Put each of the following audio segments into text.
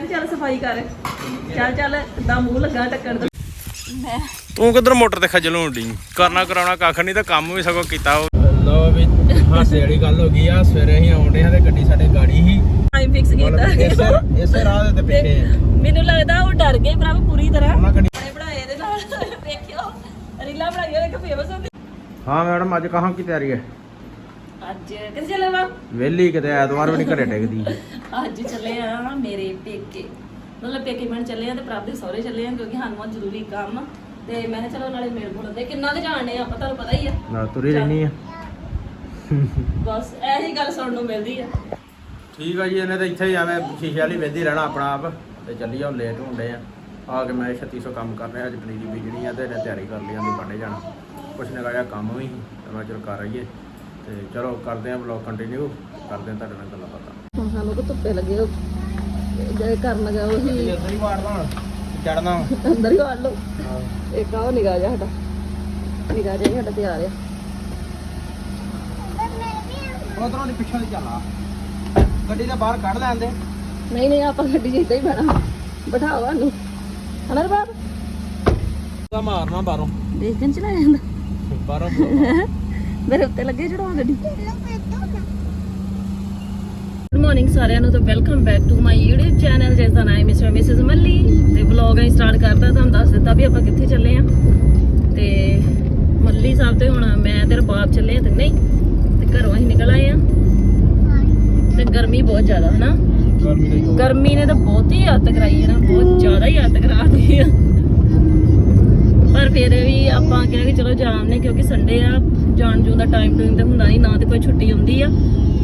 ਤੇ ਚੱਲ ਸਫ਼ਾਈ ਕਰ। ਚੱਲ ਚੱਲ ਦਾ ਮੂੰਹ ਲੱਗਾ ਟੱਕਣ ਦਾ। ਮੈਂ ਤੂੰ ਕਿੱਧਰ ਮੋਟਰ ਤੇ ਖੱਜਲ ਹੋਣ ਡਈ? ਕਰਨਾ ਕਰਾਉਣਾ ਕੱਖ ਨਹੀਂ ਤਾਂ ਕੰਮ ਵੀ ਸਗੋਂ ਕੀਤਾ ਉਹ। ਲੋ ਵੀ ਹਾਸੇ ਵਾਲੀ ਗੱਲ ਹੋ ਗਈ ਆ। ਸਵੇਰੇ ਅਸੀਂ ਆਉਂਦੇ ਹਾਂ ਤੇ ਗੱਡੀ ਸਾਡੇ ਗਾੜੀ ਹੀ ਟਾਈਮ ਫਿਕਸ ਕੀਤਾ। ਇਸੇ ਇਸੇ ਰਾਹ ਦੇ ਤੇ ਪਿੱਛੇ ਆ। ਮੈਨੂੰ ਲੱਗਦਾ ਉਹ ਡਰ ਗਏ ਭਰਾ ਪੂਰੀ ਤਰ੍ਹਾਂ। ਬਣਾਏ ਇਹਦੇ ਨਾਲ। ਵੇਖਿਓ। ਰੀਲਾ ਬਣਾਈਆਂ ਇੱਕ ਫੇਮਸ ਹੁੰਦੀ। ਹਾਂ ਮੈਡਮ ਅੱਜ ਕਹਾਂ ਕੀ ਤਿਆਰੀ ਹੈ? ਅੱਜ ਕਿੱਥੇ ਚੱਲੇ ਵਾ? ਵਿਹਲੀ ਕਿਤੇ ਐਤਵਾਰ ਵੀ ਨਹੀਂ ਘਰੇ ਟਿਕਦੀ ਅੱਜ ਚੱਲੇ ਆ ਮੇਰੇ ਪੇਕੇ। ਮਤਲਬ ਪੇਕੇ ਬਣ ਚੱਲੇ ਆ ਤੇ ਪ੍ਰਭ ਦੇ ਸਹੁਰੇ ਚੱਲੇ ਆ ਕਿਉਂਕਿ ਸਾਨੂੰ ਜ਼ਰੂਰੀ ਕੰਮ ਤੇ ਮੈਂ ਕਿਹਾ ਚਲੋ ਨਾਲੇ ਮੇਲ ਬੋਲਦੇ ਕਿੰਨਾ ਦੇ ਜਾਣਦੇ ਆ ਆਪਾਂ ਤੁਹਾਨੂੰ ਪਤਾ ਹੀ ਆ। ਨਾ ਤੁਰੀ ਰਹਿਣੀ ਆ। ਬਸ ਇਹੀ ਗੱਲ ਸੁਣਨ ਨੂੰ ਮਿਲਦੀ ਆ। ਠੀਕ ਆ ਜੀ ਇਹਨੇ ਤਾਂ ਇੱਥੇ ਹੀ ਐਵੇਂ ਸ਼ੀਸ਼ੇ ਵਾਲੀ ਵੇਂਦੀ ਰਹਿਣਾ ਆਪਣਾ ਆਪ। ਤੇ ਚੱਲੀ ਜਾਓ ਲੇਟ ਹੁੰਦੇ ਆ। ਆ ਕੇ ਮੈਂ 3600 ਕੰਮ ਕਰ ਰਿਹਾ ਅੱਜ ਪਨੀਰੀ ਬੀਜਣੀ ਆ ਤੇ ਇਹਨੇ ਤਿਆਰੀ ਕਰ ਲਈ ਆਂਦੀ ਬਾਂਡੇ ਜਾਣਾ। ਕੁਛ ਨਿਕਾ ਜਿਹਾ ਕੰਮ ਵੀ ਸੀ ਤੇ ਮੈਂ ਚਲ ਕਰ ਰਹੀਏ ਤੇ ਚਲੋ ਕਰਦੇ ਆ ਵਲੌਗ ਕੰਟੀਨਿਊ ਕਰਦੇ ਆ ਤੁਹਾਡੇ ਨਾਲ ਗੱਲਾਂ ਬਾਤਾਂ। ਹੁਣ ਸਾਨੂੰ ਕੋ ਧੁੱਪੇ ਲੱਗੇ ਹੋ ਜੇ ਕਰਨ ਲਗਾ ਉਹੀ ਇੱਧਰ ਹੀ ਮਾਰਦਾ ਚੜਨਾ ਅੰਦਰ ਹੀ ਵਾੜ ਲਓ। ਇੱਕ ਆਹ ਨਿਗਾਹ ਜਾ ਸਾਡਾ। ਨਿਗਾਹ ਜਾ ਸਾਡਾ ਤਿਆਰ ਆ। ਉਧਰੋਂ ਦੀ ਪਿੱਛੋਂ ਦੀ ਚੱਲਾ ਗੱਡੀ ਦੇ ਬਾਹਰ ਕੱਢ ਲੈਂਦੇ ਨਹੀਂ ਨਹੀਂ ਆਪਾਂ ਗੱਡੀ 'ਚ ਇੱਦਾਂ ਹੀ ਬਹਿਣਾ। ਬਿਠਾਓ ਸਾਨੂੰ। ਹਨਰ ਬਾਬ ਤਾਂ ਮਾਰਨਾ ਬਾਹਰੋਂ। ਦੇਖ ਕੇ ਨੀ ਚਲਾਇਆ ਜਾਂਦਾ ਬਾਹਰੋਂ ਮੇਰੇ ਉੱਤੇ ਲੱਗੇ ਚੜਾਉ ਗੱਡੀ ਗੁੱਡ ਮਾਰਨਿੰਗ ਸਾਰਿਆਂ ਨੂੰ ਤੇ welcome back to my YouTube channel ਜਿਸ ਦਾ ਨਾਮ ਹੈ ਮਿਸਟਰ ਮਿਸਿਸ ਮੱਲੀ ਤੇ ਵਲੌਗ ਅਸੀਂ ਸਟਾਰਟ ਕਰਤਾ ਤੁਹਾਨੂੰ ਦੱਸ ਦਿੱਤਾ ਵੀ ਆਪਾਂ ਕਿੱਥੇ ਚੱਲੇ ਆ। ਤੇ ਮੱਲੀ ਸਾਹਿਬ ਤੇ ਹੁਣ ਮੈਂ ਤੇ ਰਬਾਬ ਚੱਲੇ ਆ ਤੇ ਨਹੀਂ ਤੇ ਘਰੋਂ ਅਸੀਂ ਨਿਕਲ ਆਏ ਆ। ਤੇ ਗਰਮੀ ਬਹੁਤ ਜ਼ਿਆਦਾ ਹਨਾ? ਗਰਮੀ ਨੇ ਤਾਂ ਬਹੁਤ ਹੀ ਹੱਦ ਕਰਾਈ ਹੈ ਨਾ ਬਹੁਤ ਜ਼ਿਆਦਾ ਹੀ ਹੱਦ ਕਰਾ ਦਿੱਤੀ ਆ। ਪਰ ਫਿਰ ਵੀ ਆਪਾਂ ਕਿਹਾ ਕਿ ਚਲੋ ਜਾਣਨੇ ਕਿਉਂਕਿ ਸੰਡੇ ਆ ਜਾਣ ਜੂਣ ਦਾ ਟਾਈਮ ਟੂਮ ਤੇ ਹੁੰਦਾ ਨਹੀਂ ਨਾ ਤੇ ਕੋਈ ਛੁੱਟੀ ਹੁੰਦੀ ਆ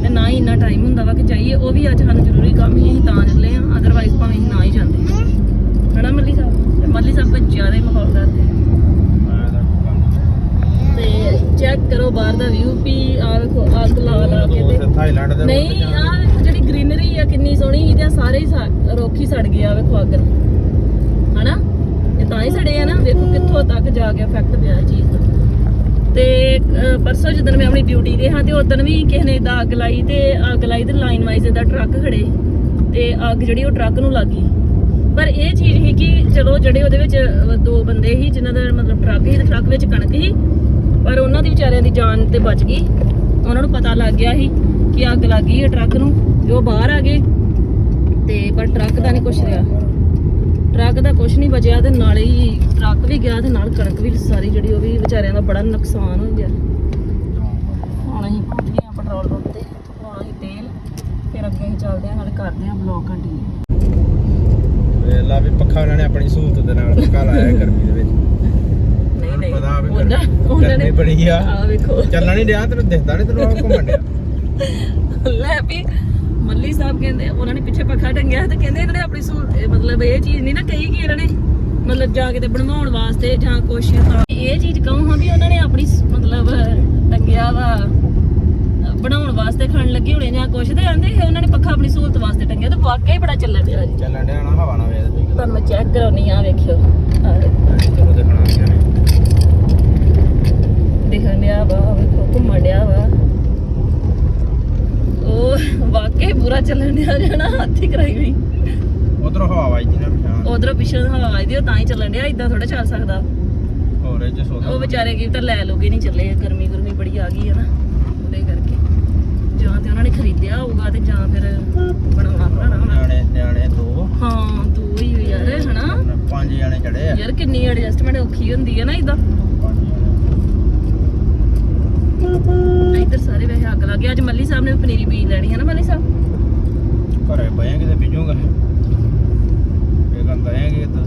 ਤੇ ਨਾ ਹੀ ਇੰਨਾ ਟਾਈਮ ਹੁੰਦਾ ਵਾ ਕਿ ਜਾਈਏ। ਉਹ ਵੀ ਅੱਜ ਸਾਨੂੰ ਜ਼ਰੂਰੀ ਕੰਮ ਹੀ ਅਸੀਂ ਤਾਂ ਚੱਲੇ ਆ ਅਦਰਵਾਈਜ਼ ਭਾਵੇਂ ਅਸੀਂ ਨਾ ਹੀ ਜਾਂਦੇ। ਹਨਾ ਮੱਲੀ ਸਾਹਿਬ? ਮੱਲੀ ਸਾਹਿਬ ਕੋਈ ਜ਼ਿਆਦਾ ਹੀ ਮਾਹੌਲ ਕਰਦੇ ਤੇ ਚੈੱਕ ਕਰੋ ਬਾਹਰ ਦਾ ਵਿਊ ਵੀ ਆ ਵੇਖੋ ਅੱਗ ਲਾ ਲਾ ਕੇ ਤੇ ਨਹੀਂ ਆ ਵੇਖੋ ਜਿਹੜੀ ਗ੍ਰੀਨਰੀ ਆ ਕਿੰਨੀ ਸੋਹਣੀ ਸੀ ਤੇ ਸਾਰੇ ਹੀ ਰੁੱਖ ਹੀ ਸੜ ਗਿਆ ਵੇਖੋ ਅੱਗ। ਹਨਾ? ਇਹ ਤਾਂ ਹੀ ਸੜੇ ਆ ਨਾ ਵੇਖੋ ਕਿੱਥੋਂ ਤੱਕ ਜਾ ਕੇ ਇਫੈਕਟ ਪਿਆ ਚੀਜ਼ ਦਾ। ਤੇ ਪਰਸੋਂ ਜਦੋਂ ਮੈਂ ਆਪਣੀ ਡਿਊਟੀ ਤੇ ਹਾਂ ਤੇ ਉਦੋਂ ਵੀ ਕਿਸੇ ਨੇ ਏਦਾਂ ਅੱਗ ਲਾਈ ਤੇ ਅੱਗ ਲਾਈ ਤੇ ਲਾਈਨ ਵਾਈਜ਼ ਇਹਦਾ ਟਰੱਕ ਖੜੇ ਤੇ ਅੱਗ ਜਿਹੜੀ ਉਹ ਟਰੱਕ ਨੂੰ ਲੱਗੀ ਪਰ ਇਹ ਚੀਜ਼ ਸੀ ਕਿ ਚਲੋ ਜਿਹੜੇ ਉਹਦੇ ਵਿੱਚ ਦੋ ਬੰਦੇ ਸੀ ਜਿਨ੍ਹਾਂ ਦਾ ਮਤਲਬ ਟਰੱਕ ਸੀ ਤੇ ਟਰੱਕ ਵਿੱਚ ਕਣਕ ਸੀ, ਪਰ ਉਹਨਾਂ ਦੀ ਵਿਚਾਰਿਆਂ ਦੀ ਜਾਨ ਤੇ ਬਚ ਗਈ। ਉਹਨਾਂ ਨੂੰ ਪਤਾ ਲੱਗ ਗਿਆ ਸੀ ਕਿ ਅੱਗ ਲੱਗ ਗਈ ਹੈ ਟਰੱਕ ਨੂੰ ਤੇ ਉਹ ਬਾਹਰ ਆ ਗਏ ਤੇ ਪਰ ਟਰੱਕ ਦਾ ਨਹੀਂ ਕੁਛ ਰਿਹਾ। ਟਰੱਕ ਦਾ ਕੁਛ ਨਹੀਂ ਬਚਿਆ ਤੇ ਨਾਲੇ ਹੀ ਟਰੱਕ ਵੀ ਗਿਆ ਤੇ ਨਾਲ ਕਣਕ ਵੀ ਸਾਰੀ ਜਿਹੜੀ ਉਹ ਵੀ ਵਿਚਾਰਿਆਂ ਦਾ ਬੜਾ ਨੁਕਸਾਨ ਹੋ ਗਿਆ। ਹੁਣ ਅਸੀਂ ਪਹੁੰਚ ਆ ਪੈਟਰੋਲ ਪੰਪ ਤੇ ਹੁਣ ਅਸੀਂ ਤੇਲ ਫਿਰ ਅੱਗੇ ਅਸੀਂ ਚੱਲਦੇ ਹਾਂ ਨਾਲੇ ਕਰਦੇ ਹਾਂ ਬਲੌਗ ਕੰਟੀਨਿਊ ਵੇਲਾ ਵੀ ਪੱਖਾ ਉਹਨਾਂ ਨੇ ਆਪਣੀ ਸਹੂਲਤ ਦੇ ਨਾਲ ਪੱਕਾ ਲਾਇਆ ਗਰਮੀ ਦੇ ਵਿੱਚ। ਨਹੀਂ ਨਹੀਂ ਪਤਾ ਵੀ ਉਹਨਾਂ ਨੇ ਬੜੀ ਆ। ਆ ਵੇਖੋ। ਚੱਲਣ ਨਹੀਂ ਡਿਆ ਤੈਨੂੰ ਦਿਖਦਾ ਨਹੀਂ ਤੈਨੂੰ ਘੁੰਮਣ ਡਿਆ। ਲੈ ਵੀ ਮੱਲੀ ਸਾਹਿਬ ਕਹਿੰਦੇ ਉਹਨਾਂ ਨੇ ਪਿੱਛੇ ਪੱਖਾ ਟੰਗਿਆ ਤੇ ਕਹਿੰਦੇ ਇਹਨਾਂ ਨੇ ਆਪਣੀ ਸਹੂਲਤ ਮਤਲਬ ਇਹ ਚੀਜ਼ ਨਹੀਂ ਨਾ ਕਹੀ ਕਿ ਇਹਨਾਂ ਨੇ ਮਤਲਬ ਜਾ ਕੇ ਤੇ ਬਣਵਾਉਣ ਵਾਸਤੇ ਜਾਂ ਕੁਛ ਤਾਂ ਇਹ ਚੀਜ਼ ਕਹੂੰ ਹਾਂ ਵੀ ਉਹਨਾਂ ਨੇ ਆਪਣੀ ਮਤਲਬ ਟੰਗਿਆ ਵਾ ਬਣਾਉਣ ਵਾਸਤੇ ਖਣ ਲੱਗੇ ਹੋਣੇ ਜਾਂ ਕੁਛ ਤੇ ਆਂਦੇ ਉਹਨਾਂ ਨੇ ਪੱਖਾ ਆਪਣੀ ਸਹੂਲਤ ਵਾਸਤੇ ਟੰਗਿਆ ਤੇ ਵਾਕਈ ਬੜਾ ਚੱਲਣ ਡਿਆ। ਜੀ ਚੱਲਣ ਡਿਆ ਨਾ ਹਵਾ ਨਾ ਪਈ ਤੁਹਾਨੂੰ ਮੈਂ ਚੈੱਕ ਕਰਾਉਣੀ ਆ ਵੇਖਿਓ। ਦੇਖਣਾ ਡਿਆ ਵਾ ਵੇਖੋ ਘੁੰਮਣ ਡਿਆ ਵਾ। ਉਹ ਵਾਕਈ ਪੂਰਾ ਚੱਲਣ ਡਿਆ ਜਾਣਾ ਹੱਥੀ ਕਰਾਈ ਵੀ ਉਧਰੋਂ ਹਵਾ ਵੱਜਦੀ ਨਾ ਪਛਾਣ ਉਧਰੋਂ ਪਿੱਛੋਂ ਹਵਾ ਵੱਜਦੀ ਉਹ ਤਾਂ ਹੀ ਚੱਲਣ ਡਿਆ ਇਦਾਂ ਥੋੜਾ ਚੱਲ ਸਕਦਾ। ਹੋਰ ਇਹ ਸੋਦਾ ਉਹ ਵਿਚਾਰੇ ਕੀ ਤਾਂ ਲੈ ਲੋਗੇ ਨਹੀਂ ਚੱਲੇ ਗਰਮੀ ਗਰਮੀ ਬੜੀ ਆ ਗਈ ਹੈ ਨਾ ਉਹਦੇ ਕਰਕੇ। ਜਾਂ ਤੇ ਉਹਨਾਂ ਨੇ ਖਰੀਦਿਆ ਹੋਊਗਾ ਤੇ ਜਾਂ ਫਿਰ ਬਣਾਉਣਾ ਬਣਾਉਣਾ ਨਿਆਣੇ ਨਿਆਣੇ ਦੋ। ਹਾਂ ਦੋ ਹੀ ਯਾਰ ਹਨਾ? ਪੰਜ ਜਣੇ ਚੜੇ ਆ। ਯਾਰ ਕਿੰਨੀ ਐਡਜਸਟਮੈਂਟ ਔਖੀ ਹੁੰਦੀ ਹੈ ਨਾ ਇਦਾਂ। ਇੱਧਰ ਸਾਰੇ ਵੈਸੇ ਅੱਗ ਲੱਗ ਗਈ। ਅੱਜ ਮੱਲੀ ਸਾਹਿਬ ਨੇ ਵੀ ਪਨੀਰੀ ਬੀਜ ਲੈਣੀ ਹੈ ਨਾ ਮੱਲੀ ਸਾਹਿਬ? ਘਰੇ ਬਹਿ ਕਿਤੇ ਬੀਜੂਗਾ ਇਹ ਗੰਦਾ ਹੈ ਕਿ ਤਾਂ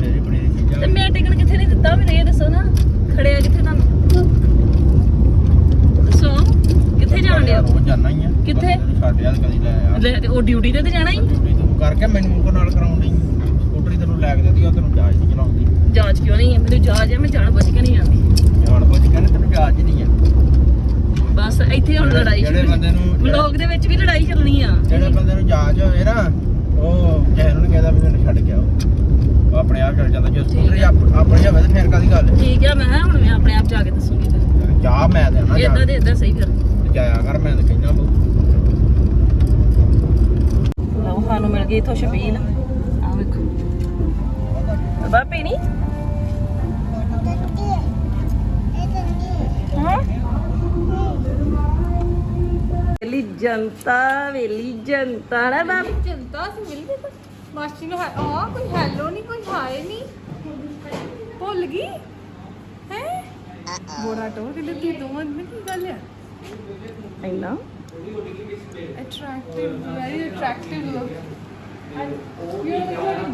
ਤੇਰੀ ਪਨੀਰੀ ਤੇ ਬੀਜਾਂਗੇ ਮੈਂ ਟਿਕਣ ਕਿੱਥੇ ਨਹੀਂ ਦਿੱਤਾ ਮੈਨੂੰ ਇਹ ਦੱਸੋ ਨਾ। ਖੜਿਆ ਕਿੱਥੇ ਤੁਹਾਨੂੰ? ਦੱਸੋ। ਕਿੱਥੇ ਜਾਣ ਡਿਆ? ਰੋਜ਼ ਜਾਣਾ ਹੀ ਆ। ਕਿੱਥੇ? ਸਾਡੇ ਹਾਲ ਕਦੀ ਲੈ ਆ। ਲੈ ਤੇ ਉਹ ਡਿਊਟੀ ਤੇ ਤੇ ਜਾਣਾ ਹੀ? ਡਿਊਟੀ ਤੂੰ ਕਰਕੇ ਮੈਨੂੰ ਕੋ ਨਾਲ ਕਰਾਉਣ ਡਈ। ਸਕੂਟਰੀ ਤੈਨੂੰ ਲੈ ਕੇ ਦਿੱਤੀ ਉਹ ਤੈਨੂੰ ਜਾਜ ਨਹੀਂ ਚਲਾਉਂਦੀ। ਜਾਂਚ ਕਿਉਂ ਨਹੀਂ? ਹੈ ਮੈਨੂੰ ਜਾਂਚ ਹੈ ਮੈਂ ਜਾਣ ਬੁੱਝ ਕੇ ਨਹੀਂ ਜਾਂਦੀ ਜਾਣ ਬੁੱਝ ਕੇ ਨਾ ਤੈਨੂੰ ਜਾਜ ਨਹੀਂ ਆ। ਬਸ ਇੱਥੇ ਹੁਣ ਲੜਾਈ ਜਿਹੜੇ ਸ਼ੁਰੂ ਬੰਦੇ ਨੂੰ ਵਲੌਗ ਦੇ ਵਿੱਚ ਵੀ ਲੜਾਈ ਚੱਲਣੀ ਆ। ਜਿਹੜੇ ਬੰਦੇ ਨੂੰ ਜਾਜ ਹੋਵੇ ਨਾ ਉਹ ਕਿਸੇ ਨੂੰ ਨੀ ਕਹਿੰਦਾ ਵੀ ਮੈਨੂੰ ਛੱਡ ਕੇ ਆਓ। ਉਹ ਆਪਣੇ ਆਪ ਚੱਲ ਜਾਂਦਾ। ਜੇ ਸਕੂਟਰੀ ਆਪ- ਆਪਣੀ ਹੋਵੇ ਤੇ ਫਿਰ ਕਾਦੀ ਗੱਲ ਠੀਕ ਆ ਮੈਂ ਕਿਹਾ ਹੁਣ ਮੈਂ ਆਪਣੇ ਆਪ ਜਾ ਕੇ ਦੱਸੂਗੀ ਫਿਰ। ਜਾ ਮੈਂ ਦੇਣਾ ਇਦਾਂ ਦੇ ਇਦਾਂ ਸਹੀ ਫਿਰ। ਜਾਇਆ ਕਰ ਮੈਂ ਤਾਂ ਕਹਿੰਦਾ ਬੋ ਲਓ ਸਾਨੂੰ ਮਿਲ ਗਈ ਇਥੋਂ ਸ਼ਬੀਲ ਆ ਵੇਖੋ। ਬਾ ਪੀਣੀ? ਜਨਤਾ ਵੇਲੀ ਜਨਤਾ ਨਾ ਬਾਬ ਜਨਤਾ ਸੀ ਮਿਲ ਗਈ ਤਾਂ। ਮਾਸੀ ਨੂੰ ਹੈ ਆ ਕੋਈ ਹੈਲੋ ਨਹੀਂ ਕੋਈ ਹਾਏ ਨਹੀਂ ਭੁੱਲ ਗਈ? ਹੈ? ਬੋੜਾ ਟੋ ਕਿ ਲੱਗੀ ਦੋਵਾਂ ਦੀ ਕੀ ਗੱਲ ਹੈ ਇੰਨਾ? ਅਟਰੈਕਟਿਵ ਵੈਰੀ ਅਟਰੈਕਟਿਵ ਲੁੱਕ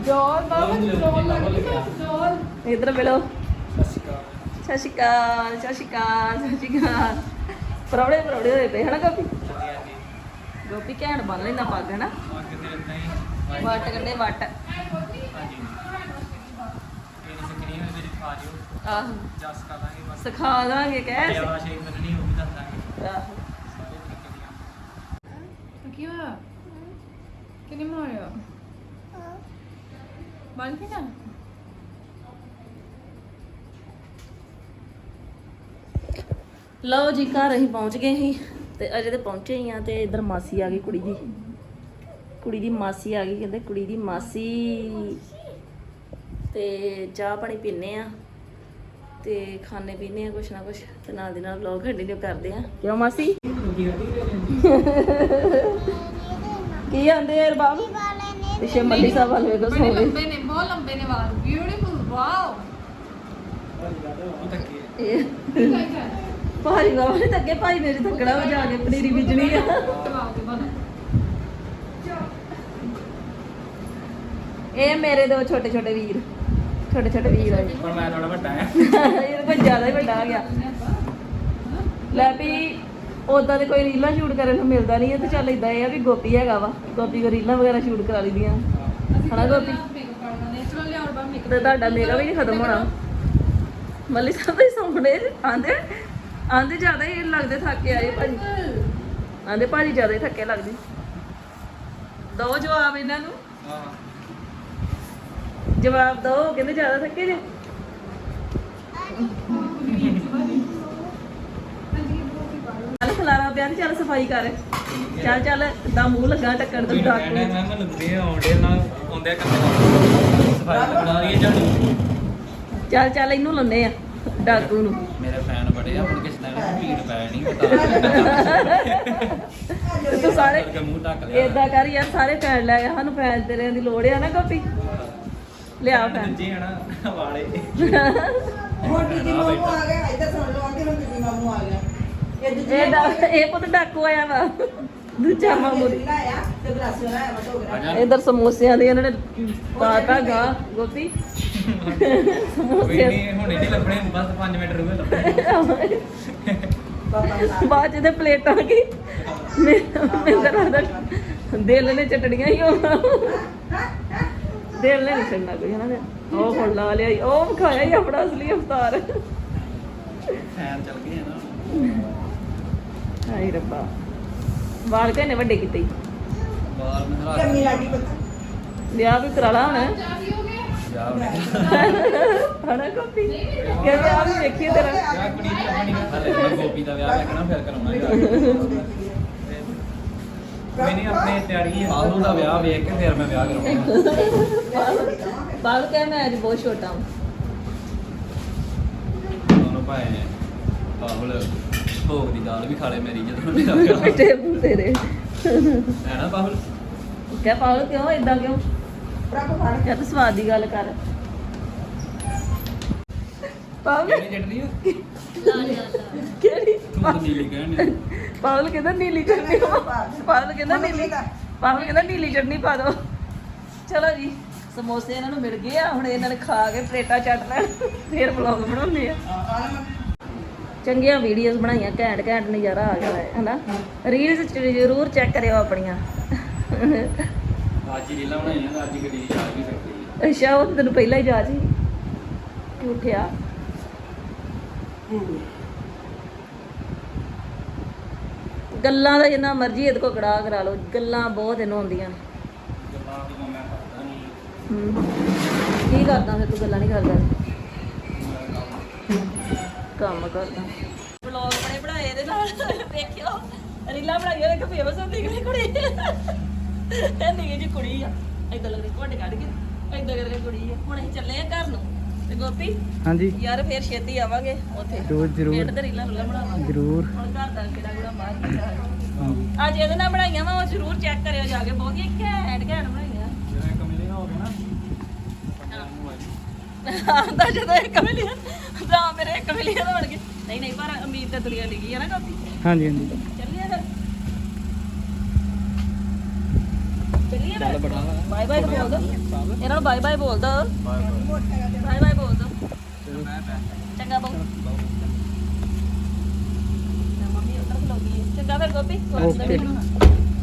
ਡੋਲ ਬਾਬਾ ਡੋਲ ਲੱਗੀ ਡੋਲ ਇਧਰ ਮਿਲੋ। ਸਤਿ ਸ਼੍ਰੀ ਅਕਾਲ। ਸਤਿ ਸ਼੍ਰੀ ਅਕਾਲ ਸਤਿ ਸ਼੍ਰੀ ਅਕਾਲ। ਪਰੌੜੇ ਪਰੌੜੇ ਹੋਏ ਪਏ ਹਨਾ ਗੋਪੀ? ਗੋਪੀ ਘੈਂਟ ਬਣ ਲੈਂਦਾ ਪੱਗ ਹਨਾ? ਵੱਟ ਕੱਢੇ ਵੱਟ। ਆਹੋ। ਸਿਖਾ ਦਾਂਗੇ ਕਹਿ। ਆਹੋ ਕੀ ਹੋਇਆ? ਕਿਨੇ ਮਾਰਿਆ ਬੰਦ ਕੇ ਜਾਣਾ ਲਓ ਜੀ ਘਰ ਅਸੀਂ ਪਹੁੰਚ ਗਏ ਸੀ। ਤੇ ਅਜੇ ਤੇ ਪਹੁੰਚੇ ਹੀ ਆ ਤੇ ਇਧਰ ਮਾਸੀ ਆ ਗਈ ਕੁੜੀ ਦੀ। ਕੁੜੀ ਦੀ ਮਾਸੀ ਆ ਗਈ ਕਹਿੰਦੇ ਕੁੜੀ ਦੀ ਮਾਸੀ। ਤੇ ਚਾਹ ਪਾਣੀ ਪੀਨੇ ਆ ਤੇ ਖਾਣੇ ਪੀਨੇ ਆ ਕੁਛ ਨਾ ਕੁਛ ਤੇ ਨਾਲ ਦੀ ਨਾਲ ਵਲੌਗ ਕੰਟੀਨਿਊ ਕਰਦੇ ਆ। ਕਿਉਂ ਮਾਸੀ? ਕੀ ਆਂਦੇ ਯਾਰ ਬਾਬੂ ਪਿੱਛੇ ਮੱਲੀ ਸਾਹਿਬ ਵਾਲੇ ਵੇਖੋ ਬੜੇ ਸੋਵੇ ਲੰਬੇ ਨੇ ਬਹੁਤ ਲੰਬੇ ਨੇ ਵਾਲ ਬਿਊਟੀਫੁਲ ਵਾਓ ਇਹ ਭਾਰੀ ਬਾਬਾ ਨੇ ਤੱਕੇ ਭਾਈ ਮੇਰੇ ਥੱਕੜਾ ਵਜਾ ਕੇ ਪਨੀਰੀ ਬੀਜਣੀ ਆ। ਇਹ ਮੇਰੇ ਦੋ ਛੋਟੇ ਛੋਟੇ ਵੀਰ ਛੋਟੇ ਛੋਟੇ ਵੀਰ ਆ। ਪਰ ਮੈਂ ਥੋੜਾ ਵੱਡਾ ਆ। ਇਹ ਤਾਂ ਜ਼ਿਆਦਾ ਹੀ ਵੱਡਾ ਆ ਗਿਆ। ਲੈ ਵੀ ਉਦਾਂ ਦੇ ਕੋਈ ਰੀਲਾਂ ਸ਼ੂਟ ਕਰਨ ਨੂੰ ਮਿਲਦਾ ਨਹੀਂ ਹੈ ਤੇ ਚੱਲ ਇਦਾਂ ਇਹ ਆ ਵੀ ਗੋਪੀ ਹੈਗਾ ਵਾ ਗੋਪੀ ਕੋ ਰੀਲਾਂ ਵਗੈਰਾ ਸ਼ੂਟ ਕਰਾ ਲਈਆਂ ਹਨਾ ਗੋਪੀ? ਤੇ ਤੁਹਾਡਾ ਮੇਕਅਪ ਵੀ ਨਹੀਂ ਖਤਮ ਹੋਣਾ। ਮੱਲੀ ਸਾਹਿਬ ਦੇ ਸੌਂਦੇ ਆਂਦੇ ਆਂਦੇ ਜ਼ਿਆਦਾ ਹੀ ਲੱਗਦੇ ਥੱਕੇ ਆਏ ਭਾਜੀ। ਆਂਦੇ ਭਾਜੀ ਜ਼ਿਆਦਾ ਹੀ ਥੱਕੇ ਲੱਗਦੇ। ਦੋ ਜਵਾਬ ਇਹਨਾਂ ਨੂੰ। ਜਵਾਬ ਦੋ ਕਹਿੰਦੇ ਜ਼ਿਆਦਾ ਥੱਕੇ ਜੇ। ਚੱਲ ਖਲਾਰਾ ਪਿਆ ਤੇ ਚੱਲ ਸਫ਼ਾਈ ਕਰ। ਚੱਲ ਚੱਲ ਦਾ ਮੂੰਹ ਲੱਗਾ ਟੱਕਣ ਤੋਂ ਡਾਕ ਮੈਂ ਮੈਂ ਮੈਨੂੰ ਦੇ ਆਉਂਦੇ ਨਾਲ ਆਉਂਦੇ ਕੰਮ ਸਫ਼ਾਈ ਬਣਾ ਰਹੀ ਹੈ ਝਾੜੂ। ਚੱਲ ਚੱਲ ਇਹਨੂੰ ਲੰਨੇ ਆ। ਡਾਕੂ ਨੂੰ। ਮੇਰੇ ਫੈਨ ਬੜੇ ਆ ਹੁਣ ਕਿਸ ਤਰ੍ਹਾਂ ਭੀੜ ਪੈ ਨਹੀਂ ਬਤਾ ਤੇ ਤੂੰ ਸਾਰੇ ਮੂੰਹ ਢੱਕ ਲਿਆ। ਏਦਾਂ ਕਰ ਯਾਰ ਸਾਰੇ ਫੈਨ ਲੈ ਆ ਸਾਨੂੰ ਫੈਨ ਤੇਰੇ ਦੀ ਲੋੜ ਆ ਨਾ ਕਾਪੀ ਲਿਆ ਫੈਨ। ਦੂਜੇ ਹਨਾ ਵਾਲੇ। ਹੁਣ ਬੀਬੀ ਮਾਮੂ ਆ ਗਿਆ ਇੱਧਰ ਸੁਣ ਲਓ ਆਂਟੀ ਹੁਣ ਬੀਬੀ ਮਾਮੂ ਆ ਗਿਆ। ਇਹ ਦੂਜੀ ਇਹ ਪੁੱਤ ਡਾਕੂ ਆਇਆ ਵਾ। ਦੂਜਾ ਮਾਮੂ। ਇਧਰ ਸਮੋਸਿਆਂ ਦੀ ਇਹਨਾਂ ਨੇ ਪਾਤਾ ਗਾ ਗੋਪੀ। ਕੋਈ ਨਹੀਂ ਹੁਣ ਇਹ ਨਹੀਂ ਲੱਭਣੇ ਬਸ 5 ਮਿੰਟ ਰੁਕੇ ਲੱਭਣੇ ਬਾਅਦ ਚ ਤੇ ਪਲੇਟਾਂ ਕੀ? ਮੈਨੂੰ ਤਾਂ ਲੱਗਦਾ ਦਿਲ ਨੇ ਚਟੜੀਆਂ ਹੀ ਉਹ ਦਿਲ ਨੇ ਨਹੀਂ ਛੱਡਣਾ ਕੋਈ ਹਨਾ ਫਿਰ। ਉਹ ਹੁਣ ਲਾ ਲਿਆ ਈ, ਉਹ ਵਿਖਾਇਆ ਹੀ ਆਪਣਾ ਅਸਲੀ ਅਵਤਾਰ। ਫੈਨ ਚੱਲ ਗਏ ਆ ਨਾ। ਹਾਏ ਰੱਬਾ। ਵਾਲ ਕਿੰਨੇ ਵੱਡੇ ਕੀਤੇ? ਲੱਗੀ ਪਤਾ। ਵਿਆਹ ਵੀ ਕਰਾ ਲਾ ਹੁਣ। ਹੋਣੇ ਹਣਾ ਕਾਪੀ ਕਿ ਵਿਆਹ ਵੀ ਵੇਖੀਏ ਤੇਰਾ। ਗੋਪੀ ਦਾ ਵਿਆਹ ਵੇਖਣਾ ਫਿਰ ਕਰਾਉਣਾ। ਮੈਨੇ ਆਪਣੇ ਤਿਆਰੀ ਹੈ। ਆਲੂ ਦਾ ਵਿਆਹ ਵੇਖ ਕੇ ਫਿਰ ਮੈਂ ਵਿਆਹ ਕਰਾਉਣਾ। ਬਾਲ ਕਹਿ ਮੈਂ ਅੱਜ ਬਹੁਤ ਛੋਟਾ ਹਾਂ ਦੋਨੋਂ ਭਾਏ ਨੇ। ਪਾਹੁਲ ਭੋਗ ਦੀ ਦਾਲ ਵੀ ਖਾ ਲੈ ਮੇਰੀ ਜਦੋਂ ਮੇਰਾ ਵਿਆਹ ਤੇਰੇ। ਹੈ ਨਾ ਪਾਹੁਲ ਕਹਿ ਪਾਗਲ ਕਿਉਂ ਇਦਾਂ ਕਿਉਂ? ਰੱਖ ਫੜ ਯਾ ਤੂੰ ਸਵਾਦ ਦੀ ਗੱਲ ਕਰ। ਪਾਗਲ ਕਿਹੜੀ ਚਟਨੀ ਆ? ਕਿਹੜੀ? ਤੂੰ ਤਾਂ ਨੀਲੀ ਕਹਿਣੀ ਪਾਗਲ ਕਹਿੰਦਾ ਨੀਲੀ ਚਟਨੀ ਪਾਗਲ ਕਹਿੰਦਾ ਨੀਲੀ ਪਾਗਲ ਕਹਿੰਦਾ ਨੀਲੀ ਚਟਨੀ ਪਾ ਦੋ। ਚਲੋ ਜੀ ਸਮੋਸੇ ਇਹਨਾਂ ਨੂੰ ਮਿਲ ਗਏ ਆ ਹੁਣ ਇਹਨਾਂ ਨੇ ਖਾ ਕੇ ਪਲੇਟਾਂ ਚੱਟ ਲੈਣ। ਫੇਰ ਵਲੌਗ ਬਣਾਉਂਦੇ ਆ। ਚੰਗੀਆਂ ਵੀਡੀਓਜ਼ ਬਣਾਈਆਂ ਘੈਂਟ ਘੈਂਟ ਨਜ਼ਾਰਾ ਆ ਗਿਆ ਹੈ ਹਨਾ? ਰੀਲਸ ਜ਼ਰੂਰ ਚੈੱਕ ਕਰਿਓ ਆਪਣੀਆਂ। ਅੱਜ ਹੀ ਰੀਲਾਂ ਬਣਾਈਆਂ ਤਾਂ ਅੱਜ ਹੀ ਗੱਡੀ ਦੀ ਜਾ ਵੀ ਸਕਦੀ। ਅੱਛਾ ਉਹ ਤਾਂ ਤੈਨੂੰ ਪਹਿਲਾਂ ਹੀ ਜਾ ਜੀ ਉੱਠਿਆ। ਗੱਲਾਂ ਦਾ ਜਿੰਨਾ ਮਰਜ਼ੀ ਇਹਦੇ ਕੋ ਕੜਾ ਕਰਾ ਲਓ ਗੱਲਾਂ ਬਹੁਤ ਇਹਨੂੰ ਆਉਂਦੀਆਂ ਨੇ। ਗੱਲਾਂ ਤੋਂ ਮੈਂ ਪਤਾ ਨਹੀਂ ਹੂੰ। ਕੀ ਕਰਦਾ ਫਿਰ ਤੂੰ ਗੱਲਾਂ ਨਹੀਂ ਕਰਦਾ? ਕੰਮ ਕਰਦਾ। ਵਲੌਗ ਬਣੇ ਬਣਾਏ ਇਹਦੇ ਨਾਲ। ਵੇਖਿਓ। ਰੀਲਾਂ ਬਣਾਈਆਂ ਇੱਕ ਫੇਮਸ ਹੁੰਦੀ ਕਿ ਕੁੜੀ? ਇਹ ਨਿੱਕੀ ਜੀ ਕੁੜੀ ਆ। ਏਦਾਂ ਲੱਗਦੀ ਘੋਟੇ ਕੱਢ ਕੇ ਏਦਾਂ ਕਰਕੇ ਕੁੜੀ ਆ। ਹੁਣ ਅਸੀਂ ਚੱਲੇ ਆ ਘਰ ਨੂੰ। ਤੇ ਗੋਪੀ ਹਾਂਜੀ। ਯਾਰ ਫੇਰ ਛੇਤੀ ਆਵਾਂਗੇ ਉੱਥੇ। ਜ਼ਰੂਰ ਜ਼ਰੂਰ। ਪੇਟ ਤੇ ਰੀਲਾਂ ਰੂਲਾਂ ਬਣਾਵਾਂਗੇ ਜ਼ਰੂਰ। ਹੁਣ ਘਰ ਦਾ ਕਿਹੜਾ ਕਿਹੜਾ ਬਾਹਰ ਕੀਤਾ ਹੈ। ਹਾਂਜੀ। ਅੱਜ ਇਹਦੇ ਨਾਲ ਬਣਾਈਆਂ ਵਾ ਉਹ ਜ਼ਰੂਰ ਚੈੱਕ ਕਰਿਓ ਜਾ ਕੇ। ਬਹੁਤ ਹੀ ਘੈਂਟ ਘੈਂਟ ਬਣਾਈਆਂ। ਜਿਵੇਂ ਕਮਲੇ ਹੋ ਗਏ ਨਾ। ਆਂਦਾ ਜਦੋਂ ਇੱਕ ਮਿਲੀਅਨ ਤਾਂ ਮੇਰੇ ਇੱਕ ਮਿਲੀਅਨ ਬਣ ਗਏ ਨਹੀਂ ਨਹੀਂ ਪਰ ਅਮੀਰ ਤੇ ਦੁਨੀਆ ਲਿਖੀ ਹੈ ਨਾ ਕਾਪੀ ਹਾਂਜੀ ਹਾਂਜੀ ਚੱਲੀਏ ਫਿਰ ਚੱਲੀਏ ਫਿਰ ਬਾਏ ਬਾਏ ਬੋਲ ਦੋ। ਇਹਨਾਂ ਨੂੰ ਬਾਏ ਬਾਏ ਬੋਲ ਦੋ। ਬਾਏ ਬਾਏ ਬੋਲ ਦੋ। ਚੰਗਾ ਬਹੁ। ਮੰਮੀ ਉੱਧਰ ਖਲੋਗੀ ਹੈ। ਚੰਗਾ ਫਿਰ ਗੋਪੀ। ਓਕੇ।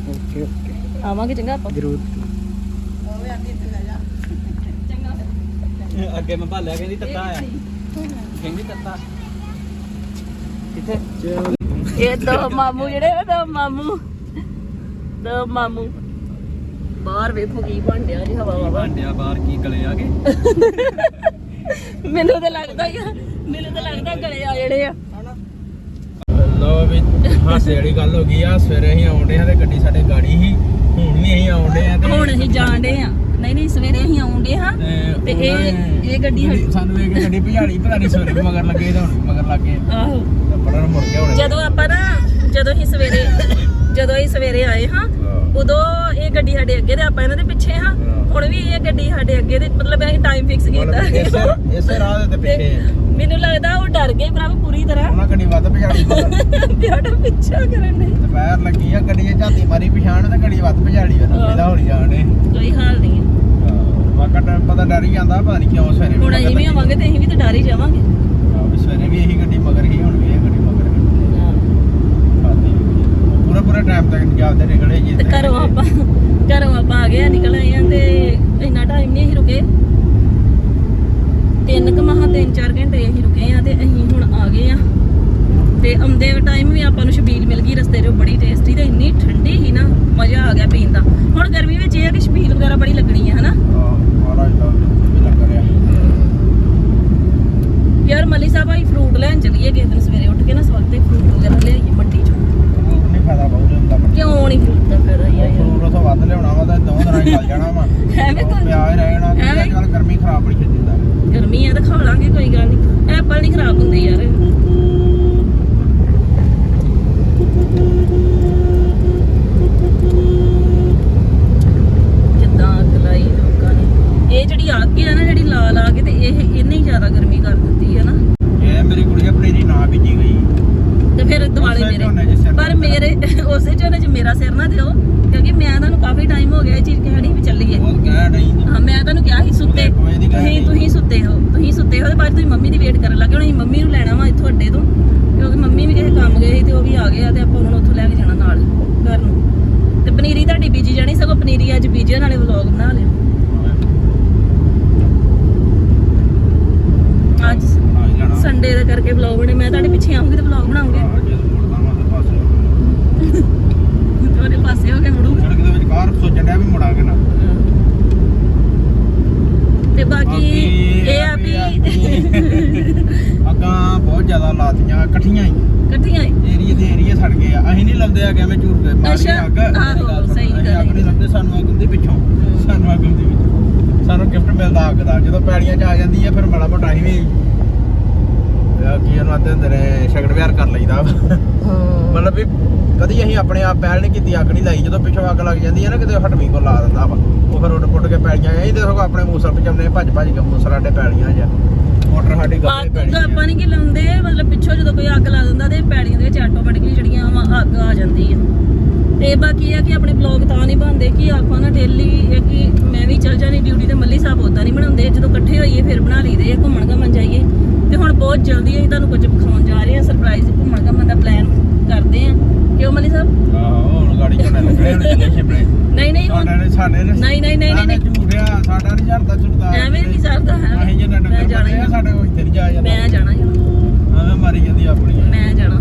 Okay okay. ਆਵਾਂਗੇ ਚੰਗਾ ਆਪਾਂ। ਜ਼ਰੂਰ। ਚੰਗਾ ਫਿਰ। ਅੱਗੇ ਮੈਂ ਭਾਲਿਆ ਕਹਿੰਦੀ ਤੱਤਾ ਆ ਕਹਿੰਦੀ ਤੱਤਾ। ਕਿੱਥੇ? ਇਹ ਦੋ ਮਾਮੂ ਜਿਹੜੇ ਦੋ ਮਾਮੂ। ਦੋ ਮਾਮੂ। ਬਾਹਰ ਵੇਖੋ ਕੀ ਬਣ ਡਿਆ ਜੀ ਹਵਾ ਹਵਾ ਭਾਂਡਿਆ ਬਾਹਰ ਕੀ ਗਲੇ ਆ ਗਏ? ਮੈਨੂੰ ਤਾਂ ਲੱਗਦਾ ਹੀ ਆ ਮੈਨੂੰ ਤਾਂ ਲੱਗਦਾ ਗਲੇ ਆ ਜਿਹੜੇ ਆ। ਲੋ ਵੀ ਹਾਸੇ ਵਾਲੀ ਗੱਲ ਹੋ ਗਈ ਆ। ਸਵੇਰੇ ਅਸੀਂ ਆਉਂਦੇ ਆ ਤੇ ਗੱਡੀ ਸਾਡੇ ਗਾੜੀ ਸੀ ਹੁਣ ਵੀ ਅਸੀਂ ਆਉਂਦੇ ਆ ਤੇ ਹੁਣ ਅਸੀਂ ਜਾਣਦੇ ਆ ਨਹੀਂ ਨਹੀਂ ਸਵੇਰੇ ਅਸੀਂ ਆਉਂਦੇ ਹਾਂ ਤੇ ਇਹ ਇਹ ਗੱਡੀ ਸਾਨੂੰ ਇਹ ਗੱਡੀ ਭਜਾੜੀ ਪਤਾ ਨਹੀਂ ਸਵੇਰੇ ਵੀ ਮਗਰ ਲੱਗੇ ਤਾਂ ਹੁਣ ਵੀ ਮਗਰ ਲੱਗੇ। ਆਹੋ। ਤਾਂ ਪਰਾਂ ਨੂੰ ਮੁੜ ਕੇ ਹੁਣ ਜਦੋਂ ਆਪਾਂ ਨਾ ਜਦੋਂ ਅਸੀਂ ਸਵੇਰੇ ਜਦੋਂ ਅਸੀਂ ਸਵੇਰੇ ਆਏ ਹਾਂ। ਉਦੋਂ ਗੱਡੀ ਸਾਡੇ ਅੱਗੇ ਤੇ ਆਪਾਂ ਇਹਨਾਂ ਦੇ ਪਿੱਛੇ ਹਾਂ। ਹੁਣ ਵੀ ਇਹ ਗੱਡੀ ਸਾਡੇ ਅੱਗੇ ਤੇ ਮਤਲਬ ਅਸੀਂ ਟਾਈਮ ਫਿਕਸ ਕੀਤਾ। ਇਸੇ ਇਸੇ ਰਾਹ ਦੇ ਪਿੱਛੇ। ਮੈਨੂੰ ਲੱਗਦਾ ਉਹ ਡਰ ਗਏ ਭਰਾ ਪੂਰੀ ਤਰ੍ਹਾਂ। ਉਹਨਾਂ ਗੱਡੀ ਵੱਧ ਭਜਾੜੀ ਸਾਡਾ ਪਿੱਛਾ ਕਰਨ ਦੇ। ਦੁਪਹਿਰ ਲੱਗੀ ਆ ਗੱਡੀ ਝਾਤੀ ਮਾਰੀ ਪਛਾਣ ਤੇ ਗੱਡੀ ਵੱਧ ਭਜਾੜੀ ਆ। ਇਹਦਾ ਹੌਲੀ ਜਾਣੇ ਕੋਈ ਹਾਲ ਨਹੀਂ ਹੈ। ਪਤਾ ਡਰ ਹੀ ਜਾਂਦਾ ਪਤਾ ਨਹੀਂ ਕਿਉਂ ਸਵੇਰੇ ਹੁਣ ਅਸੀਂ ਵੀ ਆਵਾਂਗੇ ਤੇ ਅਸੀਂ ਵੀ ਤਾਂ ਡਰ ਹੀ ਜਾਵਾਂਗੇ। ਸਵੇਰੇ ਵੀ ਇਹੀ ਗੱਡੀ ਮਗਰ ਹੀ ਹੁਣ ਵੀ ਇਹ ਗੱਡੀ ਮਗਰ ਹੀ। ਖਾਤੀ ਪੂਰਾ ਪੂਰਾ ਟਾਈਮ ਤੱਕ ਇੰਤਜ਼ਾਰ ਤੇ ਨਿਕਲੇ ਜੀ। ਤੇ ਘਰੋਂ ਆਪਾਂ ਘਰੋਂ ਆਪਾਂ ਆ ਗਏ ਆ, ਨਿਕਲ ਆਏ ਆ ਤੇ ਇੰਨਾ ਟਾਈਮ ਨਹੀਂ ਅਸੀਂ ਰੁਕੇ। ਤਿੰਨ ਕੁ ਮਹਾ ਤਿੰਨ ਚਾਰ ਘੰਟੇ ਅਸੀਂ ਰੁਕੇ ਆ ਤੇ ਅਸੀਂ ਹੁਣ ਆ ਗਏ ਆ। ਤੇ ਆਉਂਦੇ ਟਾਈਮ ਵੀ ਆਪਾਂ ਨੂੰ ਛਬੀਲ ਮਿਲ ਗਈ ਰਸਤੇ 'ਚ ਬੜੀ ਟੇਸਟੀ ਤੇ ਇੰਨੀ ਠੰਡੀ ਸੀ ਨਾ ਮਜ਼ਾ ਆ ਗਿਆ ਪੀਣ ਦਾ। ਹੁਣ ਗਰਮੀ ਵਿੱਚ ਇਹ ਆ ਕਿ ਛਬੀਲ ਵਗੈਰਾ ਬੜੀ ਲੱਗਣੀ ਹੈ ਹਨਾ ਯਾਰ ਮਲੀ ਸਾਹਿਬ ਆਈ ਫਰੂਟ ਲੈਣ ਚੱਲੀਏ ਕਿਸੇ ਦਿਨ ਸਵੇਰੇ ਉੱਠ ਕੇ ਨਾ ਸਵਖਤੇ ਫਰੂਟ ਵਗੈਰਾ ਲਿਆਈਏ ਮੰਡੀ 'ਚੋਂ। ਫਰੂਟ ਨਹੀਂ ਫਾਇਦਾ ਬਹੁਤ ਹੁੰਦਾ। ਕਿਉਂ ਨਹੀਂ ਫਰੂਟ ਦਾ ਫਾਇਦਾ ਹੀ ਆ ਯਾਰ ਫਰੂਟ ਉਥੋਂ ਵੱਧ ਲਿਆਉਣਾ ਵਾ ਤਾਂ ਦੋ ਦਿਨਾਂ ਹੀ ਚੱਲ ਜਾਣਾ ਵਾ। ਐਵੇਂ ਕਰ ਐਵੇਂ। ਅੱਜ ਕੱਲ ਗਰਮੀ ਖਰਾਬ ਬੜੀ ਛੇਤੀ ਹੁੰਦਾ ਗਰਮੀ ਆ ਤਾਂ ਖਾ ਲਾਂਗੇ ਕੋਈ ਗੱਲ ਨਹੀਂ। ਐਪਲ ਨਹੀਂ ਖਰਾਬ ਹੁੰਦੇ ਯਾਰ। ਕਿੱਦਾਂ ਅੱਗ ਲਾਈ ਲੋਕਾਂ ਨੇ। ਇਹ ਜਿਹੜੀ ਅੱਗ ਹੈ ਨਾ ਜਿਹੜੀ ਲਾ ਲਾ ਕੇ ਤੇ ਇਹ ਜ਼ਿਆਦਾ ਗਰਮੀ ਕਰ ਦਿੱਤੀ ਹੈ ਨਾ। ਇਹ ਮੇਰੀ ਕੁੜੀ ਆਪਣੀ ਦੀ ਨਾ ਬੀਜੀ ਗਈ। ਤੇ ਫਿਰ ਦਿਵਾਲੇ ਮੇਰੇ। ਪਰ ਮੇਰੇ ਉਸੇ ਝੋਨੇ 'ਚ ਮੇਰਾ ਸਿਰ ਨਾ ਦਿਓ ਕਿਉਂਕਿ ਮੈਂ ਤੁਹਾਨੂੰ ਕਾਫੀ ਟਾਈਮ ਹੋ ਗਿਆ ਇਹ ਚੀਜ਼ ਕਹਿਣੀ ਵੀ ਚੱਲੀਏ। ਹਾਂ ਮੈਂ ਤੁਹਾਨੂੰ ਕਿਹਾ ਸੀ ਸੁੱਤੇ। ਤੁਸੀਂ। ਤੁਸੀਂ ਸੁੱਤੇ ਹੋ ਤੁਸੀਂ ਸੁੱਤੇ ਹੋ ਤੇ ਬਾਅਦ 'ਚ ਤੁਸੀਂ ਮੰਮੀ ਦੀ ਵੇਟ ਕਰਨ ਲੱਗੇ ਹੁਣ ਅਸੀਂ ਮੰਮੀ ਨੂੰ ਲੈਣਾ ਵਾ ਇੱਥੋਂ ਅੱਡੇ ਤੋਂ ਕਿਉਂਕਿ ਮੰਮੀ ਵੀ ਕਿਸੇ ਕੰਮ ਗਏ ਸੀ ਤੇ ਉਹ ਵੀ ਆ ਗਏ ਆ ਤੇ ਆਪਾਂ ਉਹਨਾਂ ਨੂੰ ਉੱਥੋਂ ਲੈ ਕੇ ਜਾਣਾ ਨਾਲ ਘਰ ਨੂੰ। ਤੇ ਪਨੀਰੀ ਤੁਹਾਡੀ ਬੀਜੀ ਜਾਣੀ ਸਗੋਂ ਪਨੀਰੀ ਅੱਜ ਬੀਜੇ ਨਾਲੇ ਵਲੌਗ ਬਣਾ ਲਿਓ ਅੱਜ ਹਾਂ ਲੈਣਾ ਸੰਡੇ ਦਾ ਕਰਕੇ ਵਲੌਗ ਬਣੇ। ਮੈਂ ਤੁਹਾਡੇ ਪਿੱਛੇ ਆਉਂਗੀ ਤੇ ਵਲੌਗ ਬਣਾਉਂਗੇ। ਉਹਦੇ ਪਾਸੇ ਹੋ ਕੇ ਮੁੜੂਗਾ। ਸੜਕ ਦੇ ਵਿੱਚ ਕਾਰ ਸੋਚਣ ਡਿਆ ਵੀ ਮੁੜਾਂਗੇ ਨਾ। ਤੇ ਬਾਕੀ ਇਹ ਆ ਵੀ ਅੱਗਾਂ ਬਹੁਤ ਜ਼ਿਆਦਾ ਲਾਤੀਆਂ ਇਕੱਠੀਆਂ ਹੀ। ਇਕੱਠੀਆਂ ਹੀ। ਏਰੀਏ ਦੇ ਏਰੀਏ ਸੜ ਗਏ ਆ। ਅਸੀਂ ਨਹੀਂ ਲੰਦੇ ਆ ਕਿਵੇਂ ਝੂਠ ਗਏ ਮਾਰੀ ਅੱਗ। ਸਹੀ ਗੱਲ ਨਹੀਂ ਲੰਦੇ ਸਾਨੂੰ ਅੱਗ ਹੁੰਦੀ ਪਿੱਛੋਂ। ਸਾਨੂੰ ਅੱਗ ਹੁੰਦੀ ਪਿੱਛੋਂ। ਸਾਨੂੰ ਗਿਫਟ ਮਿਲਦਾ ਅੱਗ ਦਾ। ਜਦੋਂ ਪੈੜੀਆਂ ਚ ਆ ਜਾਂਦੀ ਹੈ ਫਿਰ ਮਾੜਾ ਮੋਟਾ ਅਸੀਂ ਵੀ ਕੀ ਉਹਨੂੰ ਆਦੇ ਹੁੰਦੇ ਨੇ ਸ਼ਗਨ ਵਿਹਾਰ ਕਰ ਲਈਦਾ। ਮਤਲਬ ਵੀ ਕਦੀ ਅਸੀਂ ਆਪਣੇ ਆਪ ਪਹਿਲ ਨਹੀਂ ਕੀਤੀ ਅੱਗ ਨਹੀਂ ਲਾਈ। ਜਦੋਂ ਪਿੱਛੋਂ ਅੱਗ ਲੱਗ ਜਾਂਦੀ ਹੈ ਨਾ ਕਿਤੇ ਹਟਵੀਂ ਕੋ ਲਾ ਦਿੰਦਾ ਵਾ। ਉਹ ਫਿਰ ਉੱਡ ਪੁੱਟ ਕੇ ਪੈੜੀਆਂ ਤੇ ਸਗੋਂ ਆਪਣੇ ਮੂਸਲ ਪਚਾਉਂਦੇ ਭੱਜ ਭੱਜ ਕੇ ਮੂਸਲ ਸਾਡੇ ਪੈੜੀਆਂ ਜਾਂ ਮੋਟਰ ਸਾਡੀ ਗੱਲੇ ਪੈੜੀ ਆਪਾਂ ਨਹੀਂ ਕਿ ਲਾਉਂਦੇ ਮਤਲਬ ਪਿੱਛੋਂ ਜਦੋਂ ਕੋਈ ਅੱਗ ਲਾ ਦਿੰਦਾ ਤੇ ਪੈੜੀਆਂ ਦੇ ਵਿੱਚ ਆਟੋਮੈਟਿਕਲੀ ਜਿਹੜੀਆਂ ਅੱਗ ਆ ਜਾਂਦੀ ਆ। ਤੇ ਬਾਕੀ ਇਹ ਆ ਕਿ ਆਪਣੇ ਬਲੌਗ ਤਾਂ ਨਹੀਂ ਬਣਦੇ ਕਿ ਆਪਾਂ ਨਾ ਡੇਲੀ ਇਹ ਕਿ ਮੈਂ ਵੀ ਚੱਲ ਜਾਣੀ ਡਿਊਟੀ ਤੇ ਮੱਲੀ ਸਾਹਿਬ ਉਦਾਂ ਨਹੀਂ ਬਣਾਉਂਦੇ। ਜਦੋਂ ਇਕੱਠੇ ਹੋਈਏ ਫਿਰ ਬਣਾ ਲਈਦੇ ਆ ਘੁੰਮਣ ਘਾਮਣ ਜਾਈਏ। ਤੇ ਹੁਣ ਬਹੁਤ ਜਲਦੀ ਅਸੀਂ ਤੁਹਾਨੂੰ ਕੁਝ ਵਿਖਾਉਣ ਜਾ ਰਹੇ ਹਾਂ ਸਰਪ੍ਰਾਈਜ਼ ਘੁੰਮਣ ਘਾਮਣ ਦਾ ਪਲਾਨ ਕਰਦੇ ਆ। ਕਿਉਂ ਮੱਲੀ ਸਾਹਿਬ? ਆਹੋ ਹੁਣ ਗਾੜੀ ਝੋਨੇ ਲੱਗਣੇ ਚੱਲੇ ਸ਼ਿਮਲੇ ਨਹੀਂ ਨਹੀਂ ਹੁਣ ਸਾਡੇ ਨੇ ਸਾਡੇ ਨੇ ਨਹੀਂ ਨਹੀਂ ਨਹੀਂ ਨਹੀਂ ਝੂਠਿਆ ਸਾਡਾ ਨਹੀਂ ਝੜਦਾ ਝੁੜਦਾ। ਐਵੇਂ ਨਹੀਂ ਸਰਦਾ ਹੈ ਅਸੀਂ ਜੇ ਮੈਂ ਡੰਗਰ ਜਾਣਾ ਆ ਹੀ ਸਾਡੇ ਕੋਲ ਇੱਥੇ ਨਹੀਂ ਜਾਂਦਾ ਮੈਂ ਜਾਣਾ ਜਾਣਾ ਐਵੇਂ ਮਾਰੀ ਜਾਂਦੀ ਆਪਣੀ ਮੈਂ ਜਾਣਾ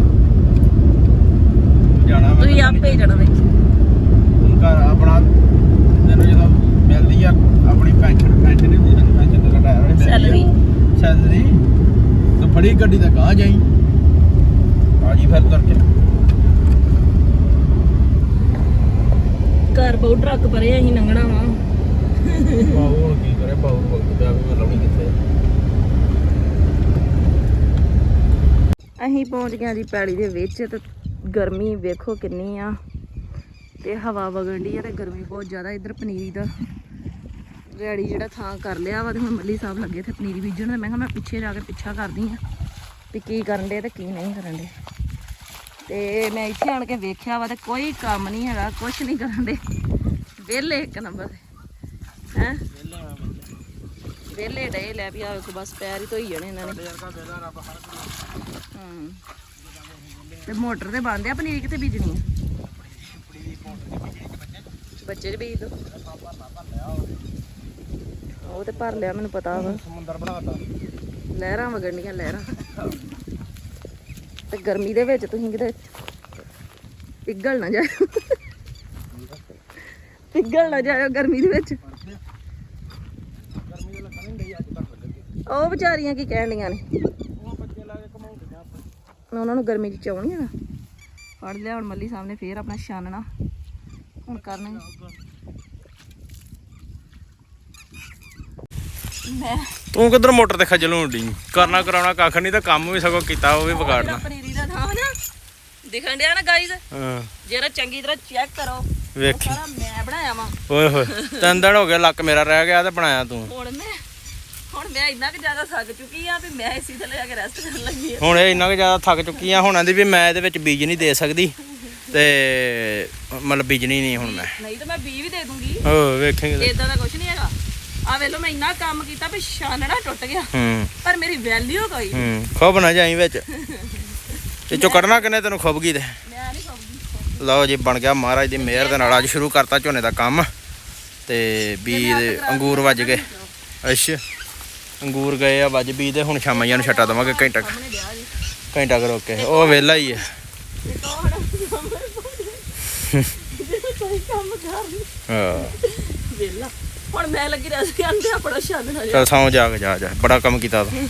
ਜਾਣਾ ਵਾ ਤੁਸੀਂ ਆਪੇ ਹੀ ਜਾਣਾ ਵਿੱਚ ਹੁਣ ਘਰ ਆਪਣਾ ਤੈਨੂੰ ਜਦੋਂ ਮਿਲਦੀ ਆ ਆਪਣੀ ਪੈਨਸ਼ਨ ਪੈਨਸ਼ਨ ਨਹੀਂ ਹੁੰਦੀ ਸਾਨੂੰ ਪੈਨਸ਼ਨ ਦਾ ਘਟਾਇਆ ਹੋਣੀ Salary। ਸੈਲਰੀ ਫੜੀ ਗੱਡੀ ਤਾਂ ਗਾਂ ਜਾਈ। ਆ ਜੀ ਫਿਰ ਤੁਰ ਕੇ। ਘਰ ਬਹੁਤ ਟਰੱਕ ਪਰੇ ਅਸੀਂ ਲੰਘਣਾ ਵਾ। ਬਾਹੂ ਹੁਣ ਕੀ ਕਰੇ ਬਾਹੂ ਵਕਤ ਪਿਆ ਵੀ ਮੈਂ ਲਾਉਣੀ ਕਿੱਥੇ ਅਸੀਂ ਪਹੁੰਚ ਗਏ ਹਾਂ ਜੀ ਪੈਲੀ ਦੇ ਵਿੱਚ ਤੇ ਗਰਮੀ ਵੇਖੋ ਕਿੰਨੀ ਆ। ਤੇ ਹਵਾ ਵਗਣ ਡਈ ਆ ਤੇ ਗਰਮੀ ਬਹੁਤ ਜ਼ਿਆਦਾ ਇੱਧਰ ਪਨੀਰੀ ਦਾ। ਰੈਡੀ ਜਿਹੜਾ ਥਾਂ ਕਰ ਲਿਆ ਵਾ ਤੇ ਹੁਣ ਮੱਲੀ ਸਾਹਿਬ ਲੱਗੇ ਤੇ ਪਨੀਰੀ ਬੀਜਣ ਤੇ ਮੈਂ ਕਿਹਾ ਮੈਂ ਪਿੱਛੇ ਜਾ ਕੇ ਪਿੱਛਾ ਕਰਦੀ ਆ ਵੀ ਕੀ ਕਰਨ ਦੇ ਤੇ ਕੀ ਨਹੀਂ ਕਰਨ ਦੇ ਤੇ ਮੈਂ ਇੱਥੇ ਆਣ ਕੇ ਵੇਖਿਆ ਵਾ ਤੇ ਕੋਈ ਕੰਮ ਨਹੀਂ ਹੈਗਾ ਕੁਝ ਨਹੀਂ ਕਰਨ ਦੇ ਵਿਹਲੇ ਇੱਕ ਨੰਬਰ ਹੈ? ਵਿਹਲੇ ਡੇ ਲੈ ਵੀ ਆ ਵੇਖੋ, ਬਸ ਪੈਰ ਹੀ ਧੋਈ ਜਾਣੇ ਇਹਨਾਂ ਨੇ। ਹੂੰ। ਤੇ ਮੋਟਰ ਤੇ ਬੰਦ ਆ ਪਨੀਰੀ ਕਿਤੇ ਬੀਜਣੀ ਆ? ਬੱਚੇ ਬੀਜ ਦੋ। ਉਹ ਤੇ ਭਰ ਲਿਆ ਮੈਨੂੰ ਪਤਾ ਵਾ। ਸਮੁੰਦਰ ਬਣਾਤਾ। ਲਹਿਰਾਂ ਵਗਣੀਆਂ ਲਹਿਰਾਂ। ਤੇ ਗਰਮੀ ਦੇ ਵਿੱਚ ਤੁਸੀਂ ਕਿਤੇ ਪਿਘਲ ਨਾ ਜਾਇਓ। ਪਿਘਲ ਨਾ ਜਾਇਓ ਗਰਮੀ ਦੇ ਵਿੱਚ। ਉਹ ਵਿਚਾਰੀਆਂ ਕੀ ਕਹਿਣ ਲੀਆਂ ਨੇ? ਉਹਨਾਂ ਨੂੰ ਗਰਮੀ ਚ ਚਾਉਣੀ ਨਾ। ਫੜ ਲਿਆ ਹੁਣ ਮੱਲੀ ਸਾਹਮਣੇ ਫੇਰ ਆਪਣਾ ਛਾਨਣਾ। ਹੁਣ ਕਰਨਾ ਮੈਂ ਤੂੰ ਕਿੱਧਰ ਮੋਟਰ ਤੇ ਖਜਲ ਹੋਣ ਡਈ? ਕਰਨਾ ਕਰਾਉਣਾ ਕੱਖ ਨਹੀਂ ਤਾਂ ਕੰਮ ਵੀ ਸਗੋਂ ਕੀਤਾ ਉਹ ਵੀ ਵਿਗਾੜਨਾ। ਪਨੀਰੀ ਦਾ ਥਾਂ ਨਾ। ਦਿਖਣ ਡਿਆ ਨਾ ਗਾਈਜ਼ ਹਾਂ। ਜਰਾ ਚੰਗੀ ਤਰ੍ਹਾਂ ਚੈੱਕ ਕਰੋ। ਵੇਖੀ। ਸਾਰਾ ਮੈਂ ਬਣਾਇਆ ਵਾ। ਓਏ ਹੋਏ ਤਿੰਨ ਦਿਨ ਹੋ ਗਏ ਲੱਕ ਮੇਰਾ ਰਹਿ ਗਿਆ ਤੇ ਬਣਾਇਆ ਤੂੰ। ਹੁਣ ਮੈਂ ਹੁਣ ਮੈਂ ਇੰਨਾ ਕਿ ਜ਼ਿਆਦਾ ਥੱਕ ਚੁੱਕੀ ਆ ਵੀ ਮੈਂ ਇਸੇ ਥੱਲੇ ਜਾ ਕੇ ਰੈਸਟ ਕਰਨ ਲੱਗੀ ਆ। ਹੁਣ ਇਹ ਇੰਨਾ ਕੁ ਜ਼ਿਆਦਾ ਥੱਕ ਚੁੱਕੀ ਆ ਹੁਣ ਆਂਦੀ ਵੀ ਮੈਂ ਇਹਦੇ ਵਿੱਚ ਬੀਜ ਨਹੀਂ ਦੇ ਸਕਦੀ। ਤੇ ਮਤਲਬ ਬੀਜਣੀ ਨਹੀਂ ਹੁਣ ਮੈਂ। ਨਹੀਂ ਤਾਂ ਮੈਂ ਬੀ ਵੀ ਦੇ ਦੂੰਗੀ। ਓ ਵੇਖੇਂਗੇ ਇਦਾਂ ਦਾ ਕੁਝ ਨਹੀਂ ਹੈਗਾ ਆ ਵੇਖ ਲਓ ਮੈਂ ਇੰਨਾ ਕੰਮ ਕੀਤਾ ਵੀ ਛਾਨਣਾ ਟੁੱਟ ਗਿਆ। ਹੂੰ। ਪਰ ਮੇਰੀ ਵੈਲਿਊ ਕੋਈ ਨਹੀਂ। ਹੂੰ ਖੁੱਬ ਨਾ ਜਾਈ ਵਿੱਚ। ਇਹ ਚੋਂ ਕੱਢਣਾ ਕਿਨੇ ਤੈਨੂੰ ਖੁੱਬ ਗਈ ਤੇ? ਮੈਂ ਨਹੀਂ ਖਾਊਂਗੀ ਲਓ ਜੀ ਬਣ ਗਿਆ ਮਹਾਰਾਜ ਦੀ ਮਿਹਰ ਦੇ ਨਾਲ ਅੱਜ ਸ਼ੁਰੂ ਕਰਤਾ ਝੋਨੇ ਦਾ ਕੰਮ। ਤੇ ਬੀ ਦੇ ਅੰਗੂਰ ਵੱਜ ਗਏ। ਅੱਛਾ ਅੰਗੂਰ ਗਏ ਆ ਵੱਜ ਬੀ ਦੇ ਹੁਣ ਸ਼ਾਮਾਂ ਨੂੰ ਛੱਟਾ ਦਵਾਂਗੇ ਘੰਟਾ ਕੁ- ਸਾਹਮਣੇ ਵਿਆਹ ਜੀ। ਘੰਟਾ ਕਰੋ ਉਹ ਵਿਹਲਾ ਹੀ ਹੈ ਤੇ ਕੌਣ ਕੋਈ ਕੰਮ ਕਰ ਨਹੀਂ ਹਾਂ। ਵੇਲਾ ਹੁਣ ਮੈਂ ਲੱਗੀ ਰੈਸਟ ਕਰਨ ਤੇ ਆਪਣਾ ਛਾਨਣਾ ਚਲ ਸੌਂ ਜਾ ਕੇ ਜਾ ਜਾ। ਬੜਾ ਕੰਮ ਕੀਤਾ ਤੂੰ।